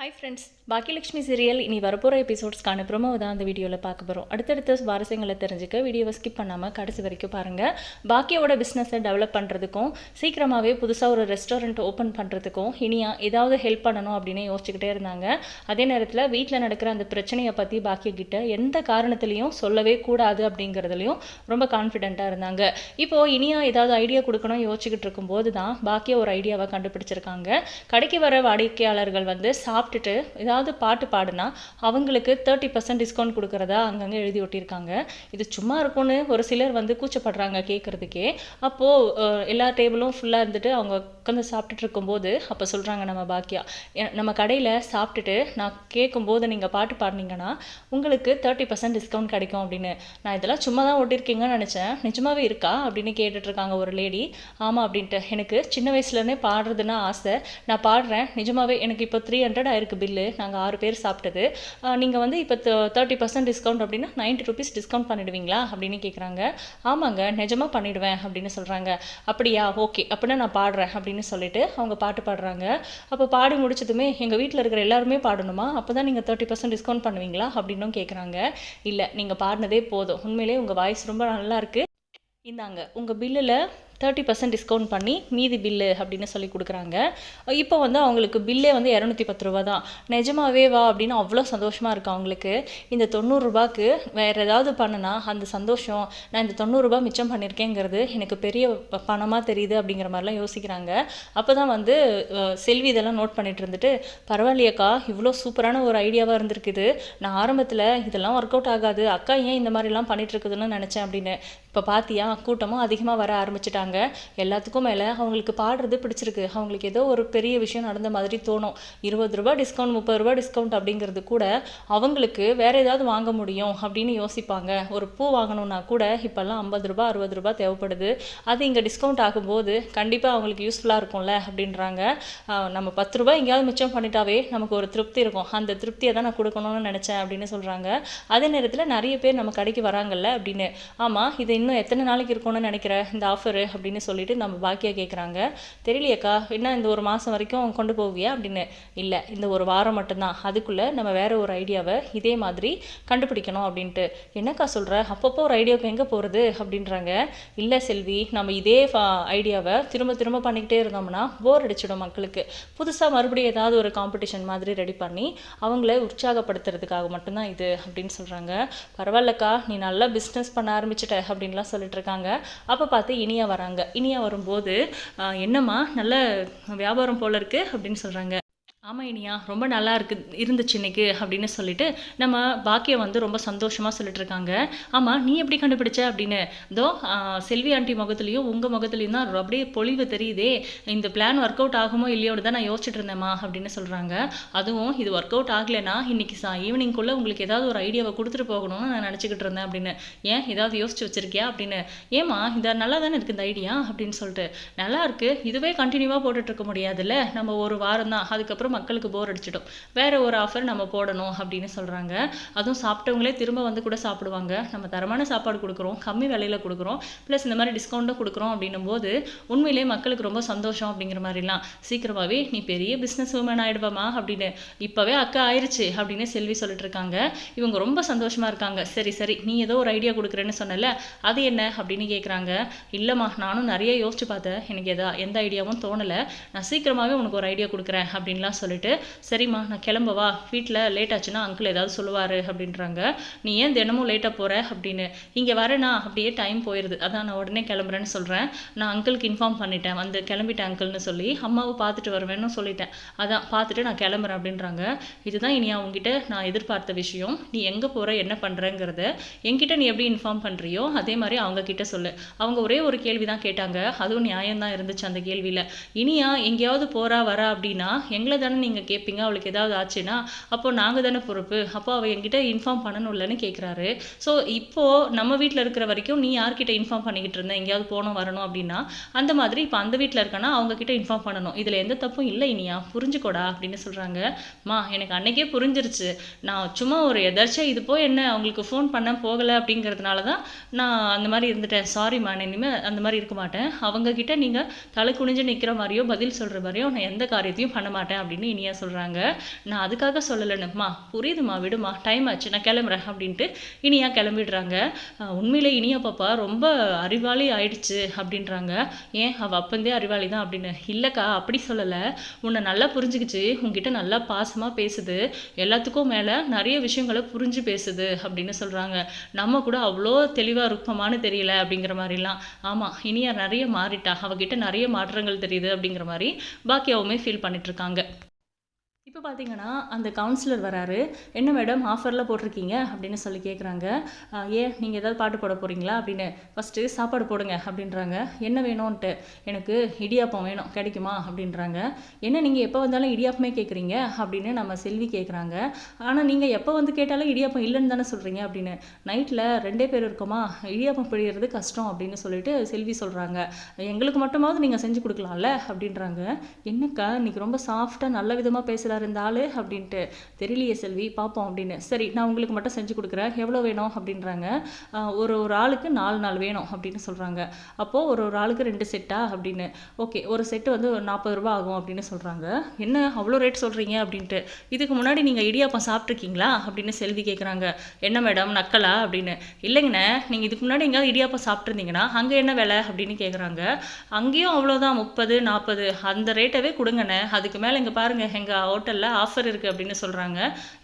Hi friends Baakiyalakshmi serial இனி வரப்போகிற எபிசோட்ஸ்க்கான promo தான் அந்த வீடியோவில் பார்க்க போகிறோம் அடுத்தடுத்த சுவாரஸ்யங்களை தெரிஞ்சுக்க வீடியோவை ஸ்கிப் பண்ணாமல் கடைசி வரைக்கும் பாருங்கள் பாக்கியோட பிஸ்னஸை டெவலப் பண்ணுறதுக்கும் சீக்கிரமாகவே புதுசாக ஒரு ரெஸ்டாரண்ட் ஓப்பன் பண்ணுறதுக்கும் இனியா ஏதாவது ஹெல்ப் பண்ணணும் அப்படின்னு யோசிச்சுக்கிட்டே இருந்தாங்க. அதே நேரத்தில் வீட்டில் நடக்கிற அந்த பிரச்சனையை பற்றி பாக்கிய கிட்ட எந்த காரணத்துலையும் சொல்லவே கூடாது அப்படிங்கிறதுலையும் ரொம்ப கான்ஃபிடென்ட்டாக இருந்தாங்க. இப்போது இனியா ஏதாவது ஐடியா கொடுக்கணும் யோசிச்சுக்கிட்டு இருக்கும்போது தான் பாக்கிய ஒரு ஐடியாவை கண்டுபிடிச்சிருக்காங்க. கடைக்கு வர வாடிக்கையாளர்கள் வந்து சாப்பிட்டுட்டு ஏதாவது பாட்டு பாடுனா அவங்களுக்கு தேர்ட்டி பர்சன்ட் டிஸ்கவுண்ட் கொடுக்குறதா அங்கங்கே எழுதி ஒட்டியிருக்காங்க. இது சும்மா இருக்கும்னு ஒரு சிலர் வந்து கூச்சப்படுறாங்க கேட்குறதுக்கே அப்போது எல்லா டேபிளும் ஃபுல்லாக இருந்துட்டு அவங்க உட்காந்து சாப்பிட்டுட்டு இருக்கும்போது அப்போ சொல்கிறாங்க நம்ம பாக்கியா நம்ம கடையில் சாப்பிட்டுட்டு நான் கேட்கும்போது நீங்கள் பாட்டு பாடினீங்கன்னா உங்களுக்கு தேர்ட்டி பர்சன்ட் டிஸ்கவுண்ட் கிடைக்கும் அப்படின்னு. நான் இதெல்லாம் சும்மா தான் ஒட்டியிருக்கீங்கன்னு நினச்சேன். நிஜமாகவே இருக்கா? அப்படின்னு கேட்டுட்ருக்காங்க ஒரு லேடி ஆமாம் அப்படின்ட்டு. எனக்கு சின்ன வயசுலேருந்தே பாடுறதுன்னா ஆசை. நான் பாடுறேன். நிஜமாகவே எனக்கு இப்போ த்ரீ ஹண்ட்ரட் ஆயிருக்கு பில்லு. நாங்கள் ஆறு பேர் சாப்பிட்டது. நீங்கள் வந்து இப்போ தேர்ட்டி பர்சன்ட் டிஸ்கவுண்ட் அப்படின்னா நைன்ட்டி ருபீஸ் டிஸ்கவுண்ட் பண்ணிடுவீங்களா அப்படின்னு கேட்குறாங்க ஆமாங்க நிஜமாக பண்ணிடுவேன் அப்படின்னு சொல்கிறாங்க அப்படியா? ஓகே. அப்படின்னா நான் பாடுறேன் அப்படின்னு சொல்லிட்டு அவங்க பாட்டு பாடுறாங்க. அப்போ பாடி முடிச்சதுமே எங்கள் வீட்டில் இருக்கிற எல்லாருமே பாடணுமா? அப்போ தான் நீங்கள் தேர்ட்டி பர்சன்ட் டிஸ்கவுண்ட் பண்ணுவீங்களா அப்படின்னும் கேட்குறாங்க இல்லை நீங்கள் பாடினதே போதும். உண்மையிலேயே உங்கள் வாய்ஸ் ரொம்ப நல்லா இருக்குது இந்தாங்க உங்கள் பில்லில் தேர்ட்டி பர்சன்ட் டிஸ்கவுண்ட் பண்ணி மீதி பில்லு அப்படின்னு சொல்லி கொடுக்குறாங்க. இப்போ வந்து அவங்களுக்கு பில்லே வந்து இரநூத்தி பத்து ரூபா தான். நிஜமாவே வா அப்படின்னு அவ்வளோ சந்தோஷமாக இருக்குது அவங்களுக்கு. இந்த தொண்ணூறுரூபாக்கு வேறு ஏதாவது பண்ணுனா அந்த சந்தோஷம் நான் இந்த தொண்ணூறுரூபா மிச்சம் பண்ணியிருக்கேங்கிறது எனக்கு பெரிய பணமாக தெரியுது அப்படிங்கிற மாதிரிலாம் யோசிக்கிறாங்க. அப்போ தான் வந்து செல்வி இதெல்லாம் நோட் பண்ணிட்டு இருந்துட்டு பரவாயில்லையக்கா இவ்வளோ சூப்பரான ஒரு ஐடியாவாக இருந்திருக்குது. நான் ஆரம்பத்தில் இதெல்லாம் ஒர்க் அவுட் ஆகாது. அக்கா ஏன் இந்த மாதிரிலாம் பண்ணிகிட்ருக்குதுன்னு நினச்சேன் அப்படின்னு. இப்போ பார்த்தியா கூட்டமும் அதிகமாக வர ஆரம்பிச்சிட்டாங்க. எல்லாத்துக்கும் மேலே அவங்களுக்கு பாடுறது பிடிச்சிருக்கு. அவங்களுக்கு ஏதோ ஒரு பெரிய விஷயம் நடந்த மாதிரி தோணும். இருபது ரூபா டிஸ்கவுண்ட் முப்பது ரூபா டிஸ்கவுண்ட் அப்படிங்கிறது கூட அவங்களுக்கு வேற ஏதாவது வாங்க முடியும் அப்படின்னு யோசிப்பாங்க. ஒரு பூ வாங்கணும்னா கூட இப்போல்லாம் ஐம்பது ரூபா அறுபது ரூபா தேவைப்படுது. அது இங்கே டிஸ்கவுண்ட் ஆகும்போது கண்டிப்பாக அவங்களுக்கு யூஸ்ஃபுல்லாக இருக்கும்ல அப்படின்றாங்க. நம்ம பத்து ரூபா எங்கேயாவது மிச்சம் பண்ணிட்டாவே நமக்கு ஒரு திருப்தி இருக்கும். அந்த திருப்தியை தான் நான் கொடுக்கணும்னு நினச்சேன் அப்படின்னு சொல்கிறாங்க அதே நேரத்தில் நிறைய பேர் நம்ம கடைக்கு வராங்கல்ல அப்படின்னு. ஆமாம் இது இன்னும் எத்தனை நாளைக்கு இருக்கும்னு நினைக்கிற இந்த ஆஃபரு அப்படின்னு சொல்லிட்டு நம்ம பாக்கியா கேட்குறாங்க தெரியலையேக்கா என்ன இந்த ஒரு மாதம் வரைக்கும் கொண்டு போவியா அப்படின்னு? இல்லை இந்த ஒரு வாரம் மட்டும்தான். அதுக்குள்ளே நம்ம வேற ஒரு ஐடியாவை இதே மாதிரி கண்டுபிடிக்கணும் அப்படின்ட்டு. என்னக்கா சொல்கிற அப்பப்போ ஒரு ஐடியாவுக்கு எங்கே போகிறது அப்படின்றாங்க. இல்லை செல்வி நம்ம இதே ஐடியாவை திரும்ப திரும்ப பண்ணிக்கிட்டே இருந்தோம்னா போர் அடிச்சிடும் மக்களுக்கு. புதுசாக மறுபடியும் ஏதாவது ஒரு காம்படிஷன் மாதிரி ரெடி பண்ணி அவங்கள உற்சாகப்படுத்துறதுக்காக மட்டும்தான் இது அப்படின்னு சொல்கிறாங்க பரவாயில்லக்கா நீ நல்லா பிஸ்னஸ் பண்ண ஆரம்பிச்சிட்ட அப்படின்லாம் சொல்லிட்டு இருக்காங்க. அப்போ பார்த்து இனியா வராங்க. இனியா வரும்போது என்னம்மா? நல்ல வியாபாரம் போல இருக்கு அப்படின்னு சொல்கிறாங்க ஆமாம் இனியா ரொம்ப நல்லா இருக்கு இருந்துச்சு இன்னைக்கு அப்படின்னு சொல்லிட்டு நம்ம பாக்கியம் வந்து ரொம்ப சந்தோஷமாக சொல்லிட்டு இருக்காங்க ஆமாம் நீ எப்படி கண்டுபிடிச்ச அப்படின்னு? இதோ செல்வி ஆண்டி முகத்துலேயும் உங்கள் முகத்துலேயும் தான் அப்படியே பொழிவு தெரியுதே. இந்த பிளான் ஒர்க் அவுட் ஆகுமோ இல்லையோடு தான் நான் யோசிச்சுட்டு இருந்தேம்மா அப்படின்னு சொல்கிறாங்க அதுவும் இது ஒர்க் அவுட் ஆகலைன்னா இன்னைக்கு சா ஈவினிங்குள்ளே உங்களுக்கு ஏதாவது ஒரு ஐடியாவை கொடுத்துட்டு போகணும்னு நான் நினச்சிக்கிட்டு இருந்தேன் அப்படின்னு. ஏன் ஏதாவது யோசிச்சு வச்சிருக்கியா அப்படின்னு? ஏம்மா இந்த நல்லா தானே இருக்குது இந்த ஐடியா அப்படின்னு சொல்லிட்டு. நல்லா இருக்குது இதுவே கண்டினியூவாக போட்டுட்ருக்க முடியாதுல்ல. நம்ம ஒரு வாரம் தான் அதுக்கப்புறம் மக்களுக்கு போர் அடிச்சிடும். வேற ஒரு ஆஃபர் நம்ம போடணும் அப்படின்னு சொல்கிறாங்க அதுவும் சாப்பிட்டவங்களே திரும்ப வந்து கூட சாப்பிடுவாங்க. நம்ம தரமான சாப்பாடு கொடுக்குறோம் கம்மி விலையில கொடுக்குறோம் ப்ளஸ் இந்த மாதிரி டிஸ்கவுண்ட்டும் கொடுக்குறோம் அப்படின்னும் போது உண்மையிலேயே மக்களுக்கு ரொம்ப சந்தோஷம் அப்படிங்கிற மாதிரிலாம். சீக்கிரமாகவே நீ பெரிய பிஸ்னஸ் உமன் ஆயிடுவாமா அப்படின்னு. இப்போவே அக்கா ஆயிருச்சு அப்படின்னு செல்வி சொல்லிட்டு இருக்காங்க. இவங்க ரொம்ப சந்தோஷமா இருக்காங்க. சரி சரி நீ ஏதோ ஒரு ஐடியா கொடுக்குறேன்னு சொன்னல அது என்ன அப்படின்னு கேட்குறாங்க இல்லைம்மா நானும் நிறைய யோசிச்சு பார்த்தேன். எனக்கு எதா எந்த ஐடியாவும் தோணலை. நான் சீக்கிரமாகவே உனக்கு ஒரு ஐடியா கொடுக்குறேன் அப்படின்லாம் சொல்லிட்டு சரிம்மா நான் கிளம்பவா வீட்டில் லேட் ஆச்சுன்னா அங்கிள் ஏதாவது சொல்லுவார் அப்படின்றாங்க. நீ ஏன் தினமும் லேட்டாக போகிற அப்படின்னு. இங்கே வரேனா. அப்படியே டைம் போயிடுது அதான் நான் உடனே கிளம்புறேன்னு சொல்கிறேன் நான் அங்கிளுக்கு இன்ஃபார்ம் பண்ணிட்டேன். வந்து கிளம்பிட்டேன் அங்கிள்னு சொல்லி அம்மாவை பார்த்துட்டு வருவேன்னு சொல்லிட்டேன். அதான் பார்த்துட்டு நான் கிளம்புறேன் அப்படின்றாங்க. இதுதான் இனி அவங்ககிட்ட நான் எதிர்பார்த்த விஷயம். நீ எங்கே போகிற என்ன பண்ணுறங்கிறத என்கிட்ட நீ எப்படி இன்ஃபார்ம் பண்ணுறியோ அதே மாதிரி அவங்க கிட்ட சொல்லு. அவங்க ஒரே ஒரு கேள்வி தான் கேட்டாங்க. அதுவும் நியாயம்தான் இருந்துச்சு அந்த கேள்வியில். இனியா எங்கேயாவது போறா வரா அப்படின்னா எங்களை தானே நீங்கள் கேட்பீங்க அவளுக்கு ஏதாவது ஆச்சுன்னா அப்போ நாங்கள் தானே பொறுப்பு. அப்போ அவள் என்கிட்ட இன்ஃபார்ம் பண்ணணும்லன்னு கேட்குறாரு ஸோ இப்போது நம்ம வீட்டில் இருக்கிற வரைக்கும் நீ யார்கிட்ட இன்ஃபார்ம் பண்ணிக்கிட்டு இருந்த? எங்கேயாவது போகணும் வரணும் அப்படின்னா அந்த மாதிரி இப்போ அந்த வீட்டில் இருக்கனா அவங்கக்கிட்ட இன்ஃபார்ம் பண்ணணும். இதில் எந்த தப்பும் இல்லை இனியா. புரிஞ்சுக்கோடா அப்படின்னு சொல்கிறாங்க மா எனக்கு அன்னைக்கே புரிஞ்சிருச்சு. நான் சும்மா ஒரு எதாச்சும் இது போய் என்ன அவங்களுக்கு ஃபோன் பண்ண போகலை அப்படிங்கிறதுனால தான் நான் அந்த மாதிரி இருந்துட்டேன். சாரிம்மா நான் இனிமேல் அந்த மாதிரி இருக்க மாட்டேன். அவங்கக்கிட்ட நீங்கள் தலை குனிஞ்சு நிற்கிற மாதிரியோ பதில் சொல்கிற மாதிரியோ நான் எந்த காரியத்தையும் பண்ண மாட்டேன் அப்படின்னு அப்படின்னு இனியா சொல்கிறாங்க நான் அதுக்காக சொல்லலைன்னுமா புரியுதுமா விடுமா? டைம் ஆச்சு நான் கிளம்புறேன் அப்படின்ட்டு இனியா கிளம்பிடுறாங்க. உண்மையிலே இனியா பாப்பா ரொம்ப அறிவாளி ஆயிடுச்சு அப்படின்றாங்க. ஏன்? அவள் அப்பந்தே அறிவாளி தான் அப்படின்னு. இல்லைக்கா அப்படி சொல்லலை. உன்னை நல்லா புரிஞ்சுக்கிச்சு. உன்கிட்ட நல்லா பாசமாக பேசுது. எல்லாத்துக்கும் மேலே நிறைய விஷயங்களை புரிஞ்சு பேசுது அப்படின்னு சொல்கிறாங்க நம்ம கூட அவ்வளோ தெளிவாக இருப்பமானு தெரியல அப்படிங்கிற மாதிரிலாம். ஆமாம் இனியா நிறைய மாறிட்டா. அவகிட்ட நிறைய மாற்றங்கள் தெரியுது அப்படிங்கிற மாதிரி பாக்கியாவுமே ஃபீல் பண்ணிட்டு இருக்காங்க. இப்போ பார்த்தீங்கன்னா அந்த கவுன்சிலர் வராரு. என்ன மேடம் ஆஃபரில் போட்டிருக்கீங்க? அப்படின்னு சொல்லி கேட்குறாங்க ஏன்? நீங்கள் ஏதாவது பாட்டு போட போகிறீங்களா அப்படின்னு. ஃபஸ்ட்டு சாப்பாடு போடுங்க அப்படின்றாங்க. என்ன வேணும்ன்ட்டு? எனக்கு இடியாப்பம் வேணும். கிடைக்குமா? அப்படின்றாங்க. என்ன நீங்கள் எப்போ வந்தாலும் இடியாப்பமே கேட்குறீங்க அப்படின்னு நம்ம செல்வி கேட்குறாங்க ஆனால் நீங்கள் எப்போ வந்து கேட்டாலும் இடியாப்பம் இல்லைன்னு தானே சொல்கிறீங்க அப்படின்னு. நைட்டில் ரெண்டே பேர் இருக்கோமா? இடியாப்பம் பிடிக்கிறது கஷ்டம் அப்படின்னு சொல்லிட்டு செல்வி சொல்கிறாங்க எங்களுக்கு மட்டுமாவது நீங்கள் செஞ்சு கொடுக்கலாம்ல? அப்படின்றாங்க. என்னக்கா இன்றைக்கி ரொம்ப சாஃப்டாக நல்ல விதமாக பேசுகிறாரு இந்த அப்படின்ட்டு. தெரியலையே செல்வி பார்ப்போம் அப்படின்னு. சரி நான் உங்களுக்கு மட்டும் செஞ்சு கொடுக்குறேன். எவ்வளோ வேணும் அப்படின்றாங்க. ஒரு ஒரு ஆளுக்கு நாலு நாள் வேணும் அப்படின்னு சொல்கிறாங்க அப்போது ஒரு ஒரு ஆளுக்கு ரெண்டு செட்டா அப்படின்னு. ஓகே ஒரு செட்டு வந்து ஒரு நாற்பது ரூபா ஆகும் அப்படின்னு சொல்கிறாங்க என்ன அவ்வளோ ரேட் சொல்கிறீங்க அப்படின்ட்டு. இதுக்கு முன்னாடி நீங்கள் இடியாப்பம் சாப்பிட்ருக்கீங்களா அப்படின்னு செல்வி கேட்குறாங்க என்ன மேடம் நக்கலா அப்படின்னு. இல்லைங்கண்ணே நீங்கள் இதுக்கு முன்னாடி எங்கேயாவது இடியாப்பம் சாப்பிட்ருந்தீங்கன்னா அங்கே என்ன விலை அப்படின்னு கேட்குறாங்க அங்கேயும் அவ்வளோதான் முப்பது நாற்பது அந்த ரேட்டவே கொடுங்கண்ணே. அதுக்கு மேலே இங்கே பாருங்கள் எங்கள் ஹோட்டலில் ஆஃபர் இருக்குது அப்படின்னு சொல்கிறாங்க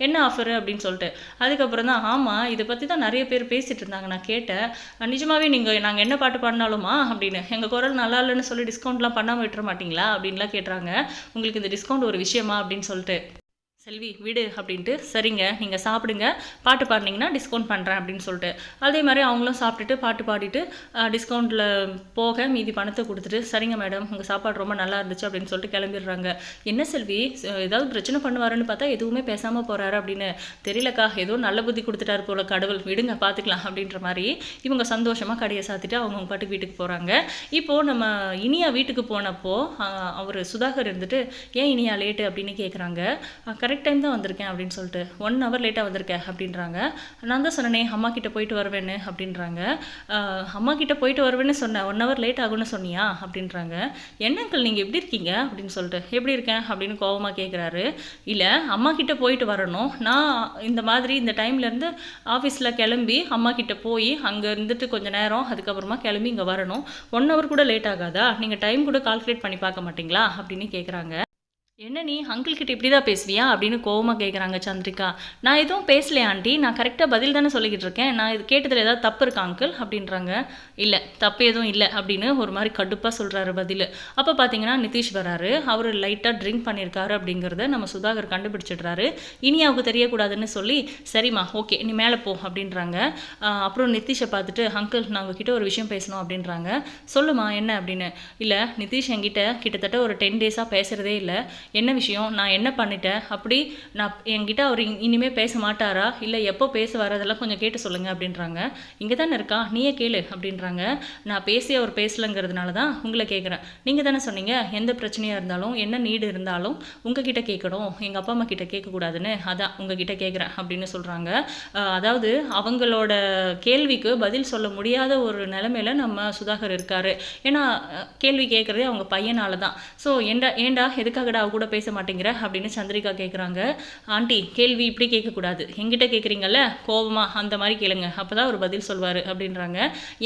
என்ன ஆஃபர் அப்படின்னு சொல்லிட்டு. அதுக்கப்புறம் தான் ஆமாம் இதை பற்றி தான் நிறைய பேர் பேசிகிட்டு இருந்தாங்க. நான் கேட்டேன். நிஜமாகவே நிஜமாவே நீங்கள் நாங்கள் என்ன பாட்டு பாடினாலுமா அப்படின்னு. எங்கள் குரல் நல்லா இல்லைன்னு சொல்லி டிஸ்கவுண்ட்லாம் பண்ணாமல் விட்டுற மாட்டிங்களா அப்படின்லாம் கேட்டுறாங்க உங்களுக்கு இந்த டிஸ்கவுண்ட் ஒரு விஷயமா அப்படின்னு சொல்லிட்டு. செல்வி விடு அப்படின்ட்டு சரிங்க நீங்கள் சாப்பிடுங்க. பாட்டு பாடினீங்கன்னா டிஸ்கவுண்ட் பண்ணுறேன் அப்படின்னு சொல்லிட்டு. அதே மாதிரி அவங்களும் சாப்பிட்டுட்டு பாட்டு பாடிட்டு டிஸ்கவுண்ட்டில் போக மீதி பணத்தை கொடுத்துட்டு சரிங்க மேடம் உங்கள் சாப்பாடு ரொம்ப நல்லா இருந்துச்சு அப்படின்னு சொல்லிட்டு கிளம்பிடுறாங்க. என்ன செல்வி ஏதாவது பிரச்சனை பண்ணுவாருன்னு பார்த்தா எதுவுமே பேசாமல் போகிறாரு அப்படின்னு. தெரியலக்கா ஏதோ நல்ல புத்தி கொடுத்துட்டாரு போல கடவுள் விடுங்க பார்த்துக்கலாம் அப்படின்ற மாதிரி இவங்க சந்தோஷமாக கடையை சாத்திட்டு அவங்க பாட்டு வீட்டுக்கு போகிறாங்க இப்போது நம்ம இனியா வீட்டுக்கு போனப்போ அவர் சுதாகர் இருந்துட்டு ஏன் இனியா லேட்டு அப்படின்னு கேட்குறாங்க கரெக்ட் டைம் தான் வந்திருக்கேன் அப்படின்னு சொல்லிட்டு. ஒன் ஹவர் லேட்டாக வந்திருக்கேன் அப்படின்றாங்க. நான் தான் சொன்னேனே அம்மா கிட்ட போயிட்டு வருவேன்னு அப்படின்றாங்க. அம்மா கிட்ட போயிட்டு வருவேன்னு சொன்னேன் ஒன் ஹவர் லேட் ஆகும்னு சொன்னியா அப்படின்றாங்க. என்ன அங்கிள் நீங்கள் எப்படி இருக்கீங்க? அப்படின்னு சொல்லிட்டு. எப்படி இருக்கேன்? அப்படின்னு கோவமாக கேட்குறாரு இல்லை அம்மா கிட்ட போயிட்டு வரணும். நான் இந்த மாதிரி இந்த டைம்லேருந்து ஆஃபீஸில் கிளம்பி அம்மா கிட்ட போய் அங்கே இருந்துட்டு கொஞ்சம் நேரம் அதுக்கப்புறமா கிளம்பி இங்கே வரணும். ஒன் ஹவர் கூட லேட் ஆகாதா? நீங்கள் டைம் கூட கால்குலேட் பண்ணி பார்க்க மாட்டீங்களா? அப்படின்னு கேட்குறாங்க என்ன நீ? அங்கிள்கிட்ட இப்படி தான் பேசுவியா? அப்படின்னு கோவமாக கேட்குறாங்க சந்திரிகா. நான் எதுவும் பேசலையா ஆண்டி. நான் கரெக்டாக பதில் தானே சொல்லிக்கிட்டு இருக்கேன். நான் இது கேட்டதில் ஏதாவது தப்பு இருக்கா அங்கிள் அப்படின்றாங்க. இல்லை தப்பு எதுவும் இல்லை அப்படின்னு ஒரு மாதிரி கடுப்பாக சொல்கிறாரு பதில். அப்போ பார்த்தீங்கன்னா நிதிஷ் வராரு. அவர் லைட்டாக ட்ரிங்க் பண்ணியிருக்காரு அப்படிங்கிறத நம்ம சுதாகர் கண்டுபிடிச்சிடுறாரு. இனி அவங்க தெரியக்கூடாதுன்னு சொல்லி சரிம்மா ஓகே நீ மேலே போ அப்படின்றாங்க. அப்புறம் நிதிஷை பார்த்துட்டு அங்கிள் நான் உங்ககிட்ட ஒரு விஷயம் பேசணும் அப்படின்றாங்க. சொல்லுமா என்ன? அப்படின்னு. இல்லை நிதிஷ் என்கிட்ட கிட்டத்தட்ட ஒரு டென் டேஸாக பேசுகிறதே இல்லை. என்ன விஷயம்? நான் என்ன பண்ணிட்டேன்? அப்படி நான் என்கிட்ட அவர் இ- பேச மாட்டாரா? இல்லை எப்போ பேச வரதெல்லாம் கொஞ்சம் கேட்டு சொல்லுங்கள் அப்படின்றாங்க. இங்கே தானே இருக்கா? நீயே கேளு அப்படின்றாங்க. நான் பேசி அவர் பேசலைங்கிறதுனால தான் உங்களை கேட்குறேன் நீங்கள் தானே சொன்னீங்க எந்த பிரச்சனையாக இருந்தாலும் என்ன நீடு இருந்தாலும் உங்ககிட்ட கேட்கணும். எங்கள் அப்பா அம்மா கிட்ட கேட்கக்கூடாதுன்னு அதான் உங்ககிட்ட கேட்குறேன் அப்படின்னு சொல்கிறாங்க அதாவது அவங்களோட கேள்விக்கு பதில் சொல்ல முடியாத ஒரு நிலைமையில நம்ம சுதாகர் இருக்காரு. ஏன்னா கேள்வி கேட்குறதே அவங்க பையனால தான். ஸோ ஏண்டா ஏண்டா எதுக்காகடா கூட பேச மாட்டேங்கிற அப்படின்னு சந்திரிகா கேட்குறாங்க ஆண்டி கேள்வி இப்படி கேட்கக்கூடாது எங்கிட்ட கேட்குறீங்கல்ல கோவமா? அந்த மாதிரி கேளுங்க. அப்போ தான் அவர் பதில் சொல்வார் அப்படின்றாங்க.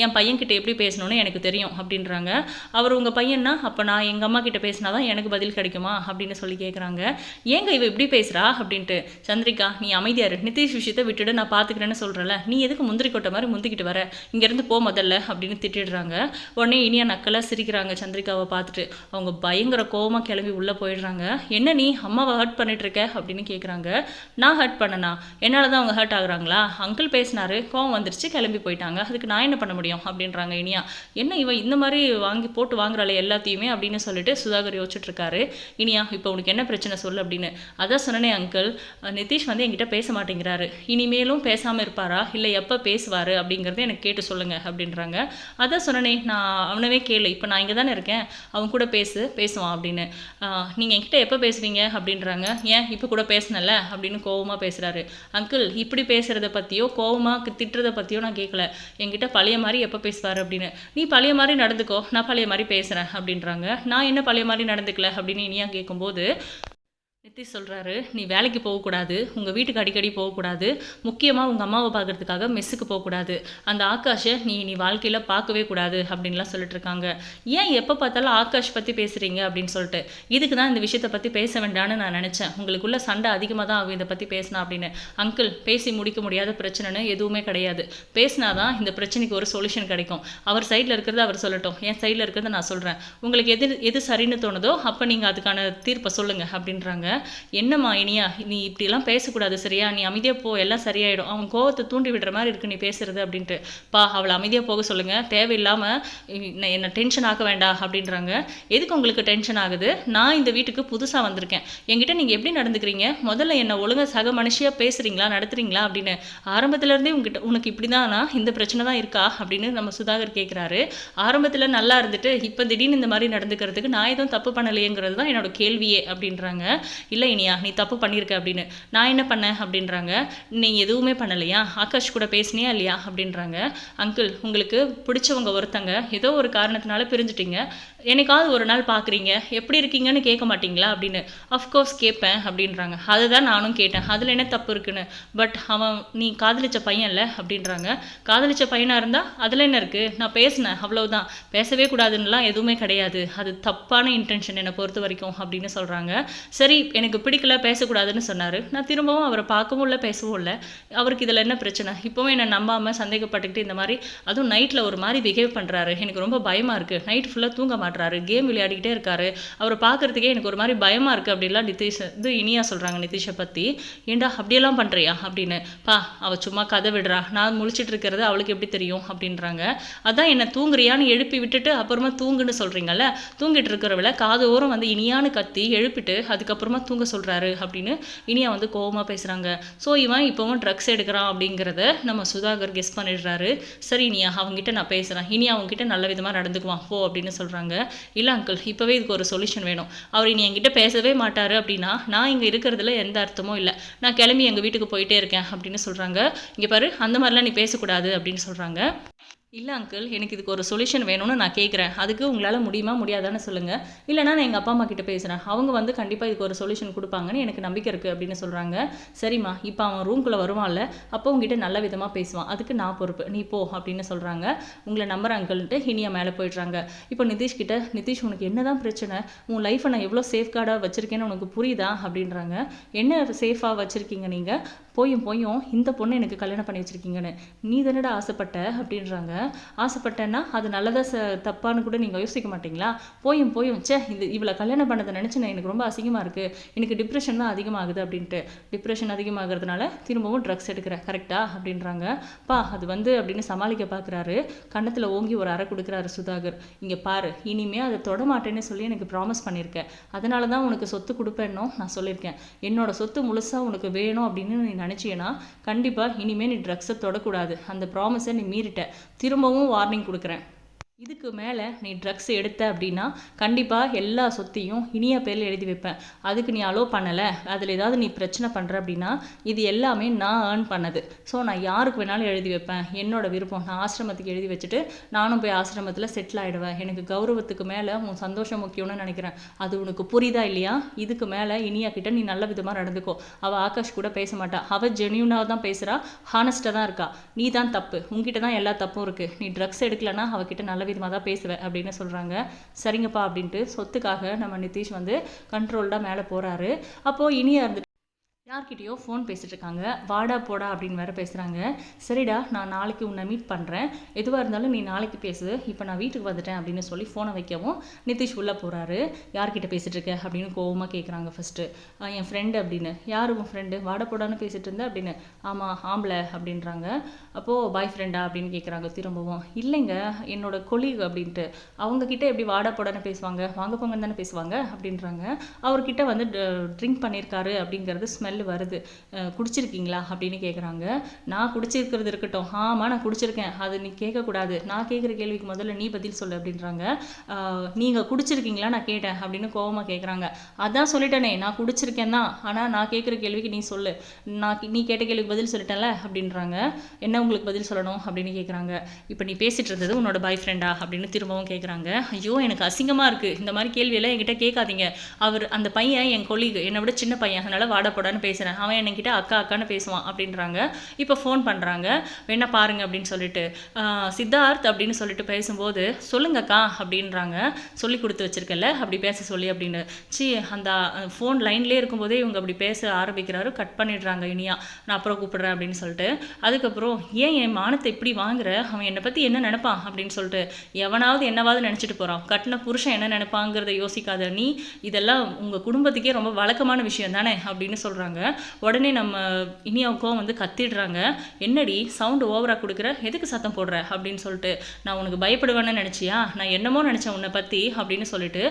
என் பையன்கிட்ட எப்படி பேசணும்னு எனக்கு தெரியும் அப்படின்றாங்க. அவர் உங்கள் பையன்னா? அப்போ நான் எங்கள் அம்மா கிட்ட பேசினா தான் எனக்கு பதில் கிடைக்குமா? அப்படின்னு சொல்லி கேட்குறாங்க ஏங்க இவ இப்படி பேசுகிறா அப்படின்ட்டு. சந்திரிகா நீ அமைதியாரு நிதிஷ் விஷயத்தை விட்டுட்டு நான் பார்த்துக்கிறேன்னு சொல்கிறேன்ல நீ எதுக்கு முந்திரி கொட்டை மாதிரி முந்திக்கிட்டு வர? இங்கேருந்து போ முதல்ல அப்படின்னு திட்டிடுறாங்க. உடனே இனியா நக்கலாக சிரிக்கிறாங்க சந்திரிகாவை பார்த்துட்டு. அவங்க பயங்கர கோவமாக கிளம்பி உள்ளே போயிடுறாங்க. என்ன நீ அம்மாவை ஹர்ட் பண்ணிகிட்ருக்க அப்படின்னு கேட்குறாங்க நான் ஹர்ட் பண்ணனா? என்னால் தான் அவங்க ஹர்ட் ஆகுறாங்களா? அங்கிள் பேசினாரு. கோவம் வந்துருச்சு. கிளம்பி போயிட்டாங்க. அதுக்கு நான் என்ன பண்ண முடியும்? அப்படின்றாங்க இனியா. என்ன இவன் இந்த மாதிரி வாங்கி போட்டு வாங்குறாளே எல்லாத்தையுமே? அப்படின்னு சொல்லிட்டு சுதாகர் யோசிச்சுட்ருக்காரு. இனியா இப்போ உனக்கு என்ன பிரச்சனை சொல்லு? அப்படின்னு. அதான் சொன்னனே அங்கிள் நிதிஷ் வந்து என்கிட்ட பேச மாட்டேங்கிறாரு. இனிமேலும் பேசாமல் இருப்பாரா? இல்லை எப்போ பேசுவார்? அப்படிங்கிறத எனக்கு கேட்டு சொல்லுங்கள் அப்படின்றாங்க. அதான் சொன்னனே. நான் அவனவே கேளு. இப்போ நான் இங்கே தானே இருக்கேன். அவன் கூட பேசு. பேசுவான். அப்படின்னு. நீங்கள் என்கிட்ட எப்போ பேசுவீங்க அப்படின்றாங்க. ஏன் இப்போ கூட பேசினல? அப்படின்னு கோவமாக பேசுகிறாரு அங்கிள் இப்படி பேசுகிறத பற்றியோ கோவமாக திட்டுறத பற்றியோ நான் கேட்கல என்கிட்ட பழைய மாதிரி எப்போ பேசுவார் அப்படின்னு. நீ பழைய மாதிரி நடந்துக்கோ. நான் பழைய மாதிரி பேசுகிறேன் அப்படின்றாங்க. நான் என்ன பழைய மாதிரி நடந்துக்கல? அப்படின்னு இனியா கேட்கும்போது நித்தி சொல்கிறாரு நீ வேலைக்கு போகக்கூடாது உங்கள் வீட்டுக்கு அடிக்கடி போகக்கூடாது முக்கியமாக உங்கள் அம்மாவை பார்க்கறதுக்காக மெஸ்ஸுக்கு போகக்கூடாது. அந்த ஆகாஷை நீ நீ வாழ்க்கையில் பார்க்கவே கூடாது அப்படின்லாம் சொல்லிட்டு இருக்காங்க. ஏன் எப்போ பார்த்தாலும் ஆகாஷ் பற்றி பேசுகிறீங்க அப்படின்னு சொல்லிட்டு. இதுக்கு தான் இந்த விஷயத்தை பற்றி பேச வேண்டாம்னு நான் நினச்சேன். உங்களுக்குள்ள சண்டை அதிகமாக தான் ஆகும் இதை பற்றி பேசினா அப்படின்னு. அங்கிள் பேசி முடிக்க முடியாத பிரச்சனைன்னு எதுவுமே கிடையாது. பேசினா தான் இந்த பிரச்சனைக்கு ஒரு சொல்யூஷன் கிடைக்கும். அவர் சைடில் இருக்கிறத அவர் சொல்லட்டும். என் சைடில் இருக்கிறத நான் சொல்கிறேன் உங்களுக்கு எது எது சரின்னு தோணுதோ அப்போ நீங்கள் அதுக்கான தீர்ப்பை சொல்லுங்கள் அப்படின்றாங்க. என்னம்மா இனியா நீ இப்படிலாம் பேசக்கூடாது சரியா? நீ அமைதியாக போ எல்லாம் சரியாயிடும். அவன் கோவத்தை தூண்டி விடுற மாதிரி இருக்கு நீ பேசுறது அப்படின்ட்டு. பா அவளை அமைதியாக போக சொல்லுங்க. தேவையில்லாமல் என்னை டென்ஷன் ஆக்க வேண்டாம் அப்படின்றாங்க. எதுக்கு உங்களுக்கு டென்ஷன் ஆகுது? நான் இந்த வீட்டுக்கு புதுசாக வந்திருக்கேன். என்கிட்ட நீங்கள் எப்படி நடந்துக்கிறீங்க? முதல்ல என்னை ஒழுங்காக சக மனுஷியாக பேசுகிறீங்களா நடத்துறீங்களா? அப்படின்னு ஆரம்பத்துலேருந்தே உங்ககிட்ட உனக்கு இப்படி தானா இந்த பிரச்சனை தான் இருக்கா? அப்படின்னு நம்ம சுதாகர் கேட்குறாரு ஆரம்பத்தில் நல்லா இருந்துட்டு இப்போ திடீர்னு இந்த மாதிரி நடந்துக்கிறதுக்கு நான் எதுவும் தப்பு பண்ணலையேங்கிறது தான் என்னோட கேள்வியே அப்படின்றாங்க. இல்லை இனியா நீ தப்பு பண்ணியிருக்க அப்படின்னு. நான் என்ன பண்ணேன்? அப்படின்றாங்க. நீ எதுவுமே பண்ணலையா? ஆகாஷ் கூட பேசினியா இல்லையா? அப்படின்றாங்க. அங்கிள் உங்களுக்கு பிடிச்சவங்க ஒருத்தங்க. ஏதோ ஒரு காரணத்தினால பிரிஞ்சுட்டீங்க. என்னைக்காவது ஒரு நாள் பார்க்குறீங்க எப்படி இருக்கீங்கன்னு கேட்க மாட்டிங்களா அப்படின்னு. அஃப்கோர்ஸ் கேட்பேன் அப்படின்றாங்க. அதை தான் நானும் கேட்டேன். அதில் என்ன தப்பு இருக்குன்னு? பட் அவன் நீ காதலிச்ச பையன் இல்லை? அப்படின்றாங்க. காதலிச்ச பையனாக இருந்தால் அதில் என்ன இருக்குது நான் பேசினேன். அவ்வளவுதான். பேசவே கூடாதுன்னுலாம் எதுவுமே கிடையாது. அது தப்பான இன்டென்ஷன் என்னை பொறுத்த வரைக்கும் அப்படின்னு சொல்கிறாங்க சரி எனக்கு பிடிக்கல பேசக்கூடாதுன்னு சொன்னார். நான் திரும்பவும் அவரை பார்க்கவும் இல்லை பேசவும் இல்லை. அவருக்கு இதில் என்ன பிரச்சனை? இப்போவும் என்னை நம்பாமல் சந்தேகப்பட்டுக்கிட்டு இந்த மாதிரி அதுவும் நைட்டில் ஒரு மாதிரி பிஹேவ் பண்ணுறாரு எனக்கு ரொம்ப பயமாக இருக்குது நைட் ஃபுல்லாக தூங்க மாட்டுறாரு கேம் விளையாடிக்கிட்டே இருக்காரு. அவரை பார்க்கறதுக்கே எனக்கு ஒரு மாதிரி பயமாக இருக்குது அப்படிலாம் நிதிஷ் இது இனியா சொல்கிறாங்க நிதிஷை பற்றி ஏண்டா அப்படியெல்லாம் பண்ணுறியா அப்படின்னு. பா அவள் சும்மா கதை விடுறா. நான் முழிச்சிட்டு இருக்கிறது அவளுக்கு எப்படி தெரியும் அப்படின்றாங்க. அதான் என்னை தூங்குறியான்னு எழுப்பி விட்டுட்டு அப்புறமா தூங்குன்னு சொல்கிறீங்கல்ல தூங்கிட்டு இருக்கிறவள காது ஓரம் வந்து இனியான்னு கத்தி எழுப்பிட்டு அதுக்கப்புறமா தூங்க சொல்கிறாரு அப்படின்னு இனியா வந்து கோபமாக பேசுகிறாங்க ஸோ இவன் இப்போவும் ட்ரக்ஸ் எடுக்கிறான் அப்படிங்கிறத நம்ம சுதாகர் கெஸ் பண்ணிடுறாரு. சரி இனியா அவங்ககிட்ட நான் பேசுகிறேன் இனியா அவங்ககிட்ட நல்ல விதமாக நடந்துக்குவான். போ அப்படின்னு சொல்கிறாங்க இல்லை அங்கிள் இப்போவே இதுக்கு ஒரு சொல்யூஷன் வேணும். அவர் இனி என்கிட்ட பேசவே மாட்டாரு அப்படின்னா நான் இங்கே இருக்கிறதுல எந்த அர்த்தமும் இல்லை. நான் கிளம்பி எங்கள் வீட்டுக்கு போயிட்டே இருக்கேன் அப்படின்னு சொல்கிறாங்க இங்கே பாரு அந்த மாதிரிலாம் நீ பேசக்கூடாது அப்படின்னு சொல்கிறாங்க இல்லை அங்கிள் எனக்கு இதுக்கு ஒரு சொல்யூஷன் வேணும்னு நான் கேட்குறேன் அதுக்கு உங்களால் முடியுமா முடியாதான்னு சொல்லுங்கள் இல்லைனா நான் எங்கள் அப்பா அம்மா கிட்ட பேசுகிறேன் அவங்க வந்து கண்டிப்பாக இதுக்கு ஒரு சொல்யூஷன் கொடுப்பாங்கன்னு எனக்கு நம்பிக்கை இருக்குது அப்படின்னு சொல்கிறாங்க சரிம்மா இப்போ அவன் ரூம்குள்ளே வருவான்ல அப்போ உங்ககிட்ட நல்ல விதமாக பேசுவான். அதுக்கு நான் பொறுப்பு. நீ போ அப்படின்னு சொல்கிறாங்க உங்களை நம்பர் அங்கிள்ன்ட்டு இனியா மேலே போயிடுறாங்க. இப்போ நிதிஷ் கிட்ட நிதிஷ் உனக்கு என்ன தான் பிரச்சனை? உன் லைஃப்பை நான் எவ்வளோ சேஃப்கார்டாக வச்சுருக்கேன்னு உனக்கு புரியுதா? அப்படின்றாங்க. என்ன சேஃபாக வச்சுருக்கீங்க நீங்கள் போயும் போயும் இந்த பொண்ணு எனக்கு கல்யாணம் பண்ணி வச்சுருக்கீங்கன்னு. நீ தானடா ஆசைப்பட்ட? அப்படின்றாங்க. ஆசைப்பட்டேன்னா அது நல்லதா ச தப்பான்னு கூட நீங்கள் யோசிக்க மாட்டீங்களா? போயும் போயும். சே இது இவளை கல்யாணம் பண்ணதை நினச்சி நான் எனக்கு ரொம்ப அசிங்கமாக இருக்குது எனக்கு டிப்ரெஷன் தான் அதிகமாகுது அப்படின்ட்டு. டிப்ரெஷன் அதிகமாகிறதுனால திரும்பவும் ட்ரக்ஸ் எடுக்கிறேன் கரெக்டா அப்படின்றாங்க. பா அது வந்து அப்படின்னு சமாளிக்க பார்க்குறாரு கன்னத்தில் ஓங்கி ஒரு அறை கொடுக்குறாரு சுதாகர். இங்கே பாரு இனிமே அதை தொட மாட்டேன்னு சொல்லி எனக்கு ப்ராமிஸ் பண்ணியிருக்கேன் அதனால தான் உனக்கு சொத்து கொடுப்பேன்னோ நான் சொல்லியிருக்கேன். என்னோட சொத்து முழுசாக உனக்கு வேணும் அப்படின்னு நீ நினச்சின்னா கண்டிப்பாக இனிமேல் நீ ட்ரக்ஸை தொடக்கூடாது. அந்த ப்ராமிஸை நீ மீறிட்ட. திரும்பவும் வார்னிங் கொடுக்குறேன். இதுக்கு மேலே நீ ட்ரக்ஸ் எடுத்த அப்படின்னா கண்டிப்பாக எல்லா சொத்தையும் இனிய பேரில் எழுதி வைப்பேன். அதுக்கு நீ அலோவ் பண்ணலை அதில் ஏதாவது நீ பிரச்சனை பண்ணுற அப்படின்னா இது எல்லாமே நான் ஏர்ன் பண்ணது. ஸோ நான் யாருக்கு வேணாலும் எழுதி வைப்பேன். என்னோட விருப்பம். நான் ஆசிரமத்துக்கு எழுதி வச்சுட்டு நானும் போய் ஆசிரமத்தில் செட்டில் ஆகிடுவேன் எனக்கு கௌரவத்துக்கு மேலே உன் சந்தோஷம் முக்கியம்னு நினைக்கிறேன். அது உனக்கு புரியுதா இல்லையா? இதுக்கு மேலே இனியா கிட்ட நீ நல்ல விதமாக நடந்துக்கோ. அவள் ஆகாஷ் கூட பேச மாட்டா. அவள் ஜென்யூனாக தான் பேசுகிறா ஹானஸ்ட்டாக தான் இருக்கா. நீ தான் தப்பு. உங்ககிட்ட தான் எல்லா தப்பும் இருக்குது நீ ட்ரக்ஸ் எடுக்கலன்னா அவகிட்ட நல்ல விதமாக தான் பேசுவேன் அப்படின்னு சொல்கிறாங்க சரிங்கப்பா அப்படின்ட்டு சொத்துக்காக நம்ம நிதிஷ் வந்து கண்ட்ரோல்டாக மேலே போகிறாரு அப்போது இனியா இருந்துட்டு யார்கிட்டயோ ஃபோன் பேசிகிட்டு இருக்காங்க வாடா போடா அப்படின்னு வேற பேசுகிறாங்க சரிடா நான் நாளைக்கு உன்னை மீட் பண்ணுறேன் எதுவாக இருந்தாலும் நீ நாளைக்கு பேசு. இப்போ நான் வீட்டுக்கு வந்துட்டேன் அப்படின்னு சொல்லி ஃபோனை வைக்கவும் நிதிஷ் உள்ளே போகிறாரு யார்கிட்ட பேசிகிட்டு இருக்க அப்படின்னு கோவமாக கேட்குறாங்க ஃபஸ்ட்டு என் ஃப்ரெண்டு அப்படின்னு. யார் உன் ஃப்ரெண்டு வாடா போடான்னு பேசிகிட்டு இருந்த அப்படின்னு. ஆமாம் ஆம்பளை அப்படின்றாங்க. அப்போது பாய் ஃப்ரெண்டா அப்படின்னு கேட்குறாங்க திரும்பவும். இல்லைங்க என்னோட கொலீக் அப்படின்ட்டு. அவங்கக்கிட்ட எப்படி வாடா போடான்னு பேசுவாங்க? வாங்க போங்கன்னு தானே பேசுவாங்க? அப்படின்றாங்க. அவர்கிட்ட வந்து ட்ரிங்க் பண்ணியிருக்காரு அப்படிங்கிறது ஸ்மெல் வாயில் வருது. குடிச்சிருக்கீங்களா? அப்படின்னு கேட்குறாங்க நான் குடிச்சிருக்கிறது இருக்கட்டும். ஆமாம் நான் குடிச்சிருக்கேன். அது நீ கேட்கக்கூடாது நான் கேட்குற கேள்விக்கு முதல்ல நீ பதில் சொல்லு அப்படின்றாங்க. நீங்கள் குடிச்சிருக்கீங்களா? நான் கேட்டேன் அப்படின்னு கோவமாக கேட்குறாங்க அதான் சொல்லிட்டேனே. நான் குடிச்சிருக்கேன் தான். ஆனால் நான் கேட்குற கேள்விக்கு நீ சொல்லு. நான் நீ கேட்ட கேள்விக்கு பதில் சொல்லிட்டேன்ல அப்படின்றாங்க. என்ன உங்களுக்கு பதில் சொல்லணும்? அப்படின்னு கேட்குறாங்க இப்போ நீ பேசிட்டு இருந்தது உன்னோட பாய் ஃப்ரெண்டா அப்படின்னு திரும்பவும் கேட்குறாங்க ஐயோ எனக்கு அசிங்கமாக இருக்குது இந்த மாதிரி கேள்வியெல்லாம் என்கிட்ட கேட்காதீங்க. அவர் அந்த பையன் என் கொலீக் என்னை விட சின்ன பையன். அதனால் வாடப்படான்னு அக்கான்னு பேசுகிறேன் அவன் என்கிட்ட அக்கா அக்கான்னு பேசுவான் அப்படின்றாங்க. இப்போ ஃபோன் பண்ணுறாங்க வேணா பாருங்க அப்படின்னு சொல்லிட்டு சித்தார்த் அப்படின்னு சொல்லிட்டு பேசும்போது சொல்லுங்கக்கா அப்படின்றாங்க. சொல்லி கொடுத்து வச்சிருக்கல அப்படி பேச சொல்லி அப்படின்னு. சி அந்த ஃபோன் லைன்லேயே இருக்கும்போதே இவங்க அப்படி பேச ஆரம்பிக்கிறாரு. கட் பண்ணிடுறாங்க இனியா. நான் அப்புறம் கூப்பிடுறேன் அப்படின்னு சொல்லிட்டு. அதுக்கப்புறம் ஏன் என் மானத்தை இப்படி வாங்குற? அவன் என்னை பற்றி என்ன நினப்பான்? அப்படின்னு சொல்லிட்டு எவனாவது என்னவாவது நினச்சிட்டு போகிறான் கட்டின புருஷன் என்ன நினைப்பாங்கிறத யோசிக்காத. நீ இதெல்லாம் உங்கள் குடும்பத்துக்கே ரொம்ப வழக்கமான விஷயம் தானே? அப்படின்னு சொல்கிறாங்க உடனே நம்ம இனியாவுக்கும் வந்து கத்திடுறாங்க. என்னடி சவுண்டு ஓவராக கொடுக்குற? எதுக்கு சத்தம் போடுற? அப்படின்னு சொல்லிட்டு நான் உனக்கு பயப்படுவேன்னு நினச்சியா? நான் என்னமோ நினச்சேன் உன்னை பற்றி அப்படின்னு சொல்லிட்டு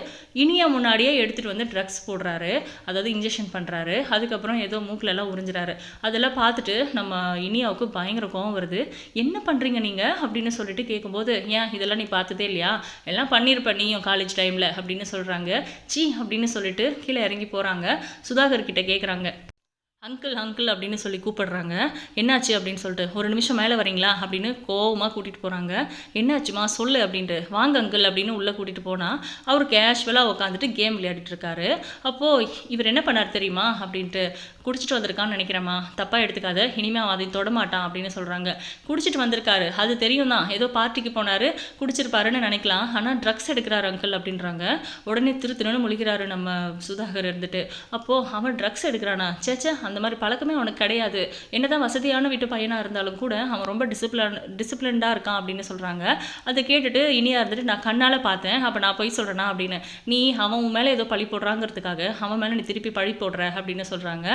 இனியா முன்னாடியே எடுத்துகிட்டு வந்து ட்ரக்ஸ் போடுறாரு. அதாவது இன்ஜெக்ஷன் பண்ணுறாரு அதுக்கப்புறம் ஏதோ மூக்குல எல்லாம் உறிஞ்சுறாரு. அதெல்லாம் பார்த்துட்டு நம்ம இனியாவுக்கு பயங்கர கோவம் வருது. என்ன பண்ணுறீங்க நீங்கள் அப்படின்னு சொல்லிட்டு கேட்கும்போது ஏன் இதெல்லாம் நீ பார்த்ததே இல்லையா? எல்லாம் பண்ணியிருப்ப நீயும் காலேஜ் டைமில் அப்படின்னு சொல்கிறாங்க சீ அப்படின்னு சொல்லிட்டு கீழே இறங்கி போகிறாங்க சுதாகர் கிட்ட கேட்குறாங்க அங்கிள் அங்கிள் அப்படின்னு சொல்லி கூப்பிடுறாங்க. என்னாச்சு அப்படின்னு சொல்லிட்டு ஒரு நிமிஷம் மேலே வரீங்களா? அப்படின்னு கோவமாக கூட்டிகிட்டு போகிறாங்க என்னாச்சுமா? சொல்லு அப்படின்ட்டு. வாங்க அங்கிள் அப்படின்னு உள்ளே கூட்டிகிட்டு போனால் அவர் கேஷுவலாக உட்காந்துட்டு கேம் விளையாடிட்டு இருக்காரு. அப்போது இவர் என்ன பண்ணார் தெரியுமா? அப்படின்ட்டு குடிச்சிட்டு வந்திருக்கான்னு நினைக்கிறேம்மா. தப்பாக எடுத்துக்காத. இனிமேல் அவன் அதை தொடமாட்டான் அப்படின்னு சொல்கிறாங்க குடிச்சிட்டு வந்திருக்காரு. அது தெரியும் தான் ஏதோ பார்ட்டிக்கு போனார். குடிச்சிருப்பாருன்னு நினைக்கலாம். ஆனால் ட்ரக்ஸ் எடுக்கிறாரு அங்கிள் அப்படின்றாங்க. உடனே திரு திருன்னு முழிக்கிறாரு நம்ம சுதாகர் இருந்துட்டு. அப்போது அவன் ட்ரக்ஸ் எடுக்கிறானா? சேச்சே அந்த மாதிரி பழக்கமே அவனுக்கு கிடையாது. என்னதான் வசதியான வீட்டு பையனாக இருந்தாலும் கூட அவன் ரொம்ப டிசிப்ளின் டிசிப்ளின்டாக இருக்கான் அப்படின்னு சொல்கிறாங்க அதை கேட்டுட்டு இனியாக இருந்துட்டு நான் கண்ணால் பார்த்தேன். அப்போ நான் போய் சொல்கிறேனா அப்படின்னு. நீ அவன் உன் மேலே ஏதோ பழி போடுறாங்கிறதுக்காக அவன் மேலே நீ திருப்பி பழி போடுற அப்படின்னு சொல்கிறாங்க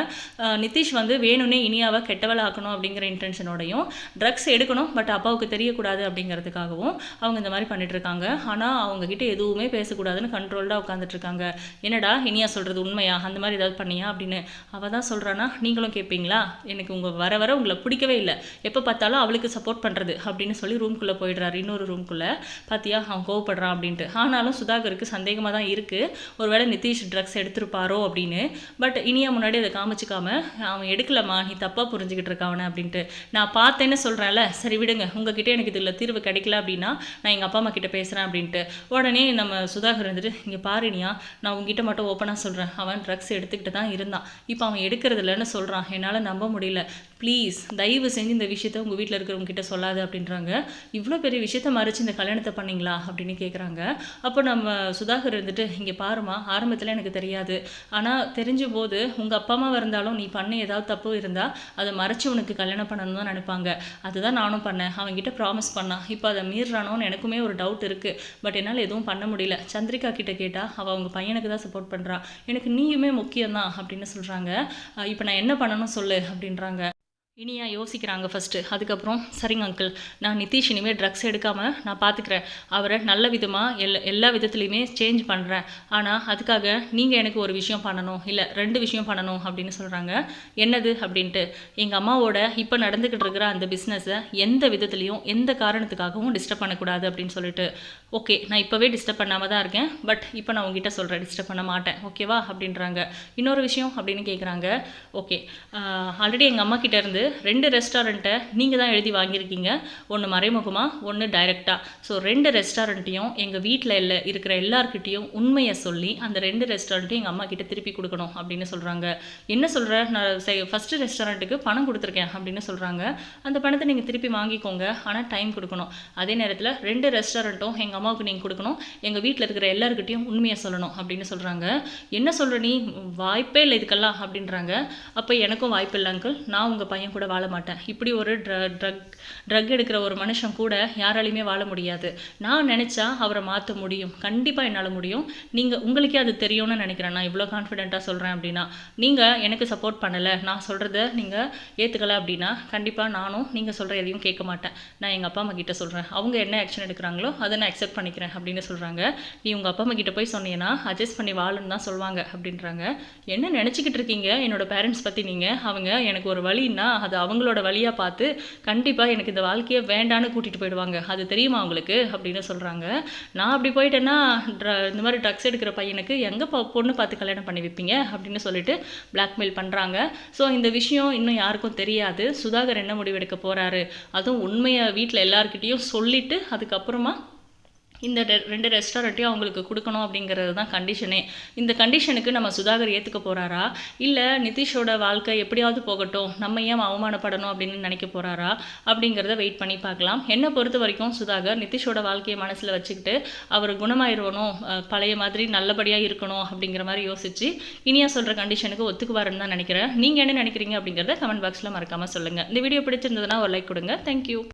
நிதிஷ் வந்து வேணும்னே இனியாவை கெட்டவளாக்கணும் அப்படிங்கிற இன்டென்ஷனோடையும் ட்ரக்ஸ் எடுக்கணும் பட் அப்பாவுக்கு தெரியக்கூடாது அப்படிங்கிறதுக்காகவும் அவங்க இந்த மாதிரி பண்ணிட்டு இருக்காங்க ஆனால் அவங்கக்கிட்ட எதுவுமே பேசக்கூடாதுன்னு கண்ட்ரோல்டாக உட்காந்துட்ருக்காங்க என்னடா இனியா சொல்கிறது உண்மையா? அந்த மாதிரி ஏதாவது பண்ணியா அப்படின்னு அவள் தான் சொல்கிறான்னா நீங்களும் கேட்பீங்களா எனக்கு உங்கள் வர வர உங்களை பிடிக்கவே இல்லை. எப்போ பார்த்தாலும் அவளுக்கு சப்போர்ட் பண்ணுறது அப்படின்னு சொல்லி ரூம்குள்ளே போயிடுறாரு இன்னொரு ரூம்குள்ளே பார்த்தியா அவன் கோவப்படுறான் அப்படின்ட்டு. ஆனாலும் சுதாகருக்கு சந்தேகமாக தான் இருக்குது ஒருவேளை நிதிஷ் ட்ரக்ஸ் எடுத்திருப்பாரோ அப்படின்னு. பட் இனியா முன்னாடி அதை காமிச்சிக்காம அவன் எடுக்கலம்மா நீ தப்பாக புரிஞ்சுக்கிட்டு இருக்க அப்படின்ட்டு. நான் பார்த்தேன்னு சொல்கிறேன்ல சரி விடுங்க உங்ககிட்ட எனக்கு இதில் தீர்வு கிடைக்கல அப்படின்னா நான் எங்கள் அப்பா அம்மா கிட்ட பேசுகிறேன் அப்படின்ட்டு. உடனே நம்ம சுதாகர் வந்துட்டு இங்கே பாருனியா நான் உங்ககிட்ட மட்டும் ஓப்பனாக சொல்கிறேன் அவன் ட்ரக்ஸ் எடுத்துக்கிட்டு தான் இருந்தான். இப்போ அவன் எடுக்கிறது இல்லைன்னு சொல்கிறான் என்னால் நம்ப முடியல. ப்ளீஸ் தயவு செஞ்சு இந்த விஷயத்த உங்கள் வீட்டில் இருக்கிறவங்க கிட்ட சொல்லாது அப்படின்றாங்க. இவ்வளோ பெரிய விஷயத்த மறைச்சு இந்த கல்யாணத்தை பண்ணீங்களா அப்படின்னு கேட்குறாங்க அப்போ நம்ம சுதாகர் இருந்துட்டு இங்கே பாருமா ஆரம்பத்தில் எனக்கு தெரியாது. ஆனால் தெரிஞ்ச போது உங்கள் அப்பா அம்மாவாக இருந்தாலும் நீ பண்ண ஏதாவது தப்பு இருந்தால் அதை மறைச்சு உனக்கு கல்யாணம் பண்ணணும் தான் நினைப்பாங்க. அதுதான் நானும் பண்ணேன். அவங்ககிட்ட ப்ராமிஸ் பண்ணான் இப்போ அதை மீறானோன்னு எனக்குமே ஒரு டவுட் இருக்குது பட் என்னால் எதுவும் பண்ண முடியல. சந்திரிகா கிட்ட கேட்டால் அவள் அவங்க பையனுக்கு தான் சப்போர்ட் பண்ணுறா எனக்கு நீயுமே முக்கியம்தான் அப்படின்னு சொல்கிறாங்க இப்போ நான் என்ன பண்ணணும் சொல்லு அப்படின்றாங்க. இனியா யோசிக்கிறாங்க ஃபஸ்ட்டு அதுக்கப்புறம் சரிங்க அங்கிள் நான் நிதிஷ் இனிமேல் ட்ரக்ஸ் எடுக்காமல் நான் பார்த்துக்கிறேன் அவரை நல்ல விதமாக எல் எல்லா விதத்துலையுமே சேஞ்ச் பண்ணுறேன் ஆனால் அதுக்காக நீங்கள் எனக்கு ஒரு விஷயம் பண்ணணும். இல்லை ரெண்டு விஷயம் பண்ணணும் அப்படின்னு சொல்கிறாங்க என்னது அப்படின்ட்டு. எங்கள் அம்மாவோட இப்போ நடந்துக்கிட்டு இருக்கிற அந்த பிஸ்னஸை எந்த விதத்துலேயும் எந்த காரணத்துக்காகவும் டிஸ்டர்ப் பண்ணக்கூடாது அப்படின்னு சொல்லிட்டு. ஓகே நான் இப்போவே டிஸ்டர்ப் பண்ணாமல் தான் இருக்கேன். பட் இப்போ நான் உங்ககிட்ட சொல்கிறேன் டிஸ்டர்ப் பண்ண மாட்டேன். ஓகேவா அப்படின்றாங்க. இன்னொரு விஷயம் அப்படின்னு கேட்குறாங்க ஓகே ஆல்ரெடி எங்கள் அம்மா கிட்ட இருந்து ரெண்டு ரெஸ்டாரண்ட்டை நீங்கள் தான் எழுதி வாங்கியிருக்கீங்க. ஒன்று மறைமுகமாக ஒன்று டைரெக்டாக ஸோ ரெண்டு ரெஸ்டாரண்ட்டையும் எங்கள் வீட்டில் இல்லை இருக்கிற எல்லாருக்கிட்டேயும் உண்மையை சொல்லி அந்த ரெண்டு ரெஸ்டாரண்ட்டையும் எங்கள் அம்மா கிட்ட திருப்பி கொடுக்கணும் அப்படின்னு சொல்கிறாங்க என்ன சொல்கிற நான் ஃபஸ்ட்டு ரெஸ்டாரண்ட்டுக்கு பணம் கொடுத்துருக்கேன் அப்படின்னு சொல்கிறாங்க அந்த பணத்தை நீங்கள் திருப்பி வாங்கிக்கோங்க. ஆனால் டைம் கொடுக்கணும். அதே நேரத்தில் ரெண்டு ரெஸ்டாரண்ட்டும் எங்கள் அம்மாவுக்கு நீங்கள் கொடுக்கணும். எங்கள் வீட்டில் இருக்கிற எல்லாருக்கிட்டையும் உண்மையை சொல்லணும் அப்படின்னு சொல்கிறாங்க என்ன சொல்கிற நீ? வாய்ப்பே இல்லை இதுக்கெல்லாம் அப்படின்றாங்க. அப்போ எனக்கும் வாய்ப்பு இல்லை அங்கிள் நான் உங்கள் பையன் கூட வாழ மாட்டேன் இப்படி ஒரு ட்ர ட்ரக் ட்ரக் எடுக்கிற ஒரு மனுஷன் கூட யாராலையுமே வாழ முடியாது. நான் நினச்சா அவரை மாற்ற முடியும். கண்டிப்பாக என்னால் முடியும். நீங்கள் உங்களுக்கே அது தெரியும்னு நினைக்கிறேன். நான் இவ்வளோ கான்ஃபிடென்ட்டாக சொல்கிறேன் அப்படின்னா. நீங்கள் எனக்கு சப்போர்ட் பண்ணலை. நான் சொல்கிறத நீங்கள் ஏற்றுக்கலை அப்படின்னா கண்டிப்பாக நானும் நீங்கள் சொல்கிற எதையும் கேட்க மாட்டேன். நான் எங்கள் அப்பா அம்மா கிட்ட சொல்கிறேன் அவங்க என்ன ஆக்ஷன் எடுக்கிறாங்களோ அதை நான் அக்செப்ட் பண்ணிக்கிறேன் அப்படின்னு சொல்கிறாங்க நீ உங்கள் அப்பா அம்மா கிட்ட போய் சொன்னீங்கன்னா அட்ஜஸ்ட் பண்ணி வாழுன்னு தான் சொல்லுவாங்க அப்படின்றாங்க. என்ன நினச்சிக்கிட்டு இருக்கீங்க? என்னோட பேரண்ட்ஸ் பற்றி நீங்கள் அவங்க எனக்கு ஒரு வழின்னா அது அவங்களோட வழியாக பார்த்து கண்டிப்பாக எனக்கு இந்த வாழ்க்கையை வேண்டான்னு கூட்டிகிட்டு போயிடுவாங்க. அது தெரியுமா அவங்களுக்கு அப்படின்னு சொல்கிறாங்க நான் அப்படி போயிட்டேன்னா இந்த மாதிரி ட்ரக்ஸ் எடுக்கிற பையனுக்கு எங்கே பொண்ணு பார்த்து கல்யாணம் பண்ணி வைப்பீங்க? அப்படின்னு சொல்லிட்டு பிளாக்மெயில் பண்ணுறாங்க ஸோ இந்த விஷயம் இன்னும் யாருக்கும் தெரியாது. சுதாகர் என்ன முடிவெடுக்க போகிறாரு அதுவும் உண்மையை வீட்டில் எல்லாருக்கிட்டேயும் சொல்லிவிட்டு அதுக்கப்புறமா இந்த ரெ- ரெண்டு ரெஸ்டாரண்ட்டையும் அவங்களுக்கு கொடுக்கணும் அப்படிங்கிறது தான் கண்டிஷனே இந்த கண்டிஷனுக்கு நம்ம சுதாகர் ஏற்றுக்க போகிறாரா இல்லை நிதிஷோட வாழ்க்கை எப்படியாவது போகட்டும் நம்ம ஏன் அவமானப்படணும் அப்படின்னு நினைக்க போகிறாரா அப்படிங்கிறத வெயிட் பண்ணி பார்க்கலாம். என்னை பொறுத்த வரைக்கும் சுதாகர் நிதிஷோட வாழ்க்கையை மனசில் வச்சுக்கிட்டு அவர் குணமாயிருவணும் பழைய மாதிரி நல்லபடியாக இருக்கணும் அப்படிங்கிற மாதிரி யோசிச்சு இனியா சொல்கிற கண்டிஷனுக்கு ஒத்துக்குவாருன்னு தான் நினைக்கிறேன். நீங்கள் என்ன நினைக்கிறீங்க அப்படிங்கிறத கமெண்ட் பாக்ஸில் மறக்காமல் சொல்லுங்கள் இந்த வீடியோ பிடிச்சிருந்ததுன்னா ஒரு லைக் கொடுங்க. தேங்க்யூ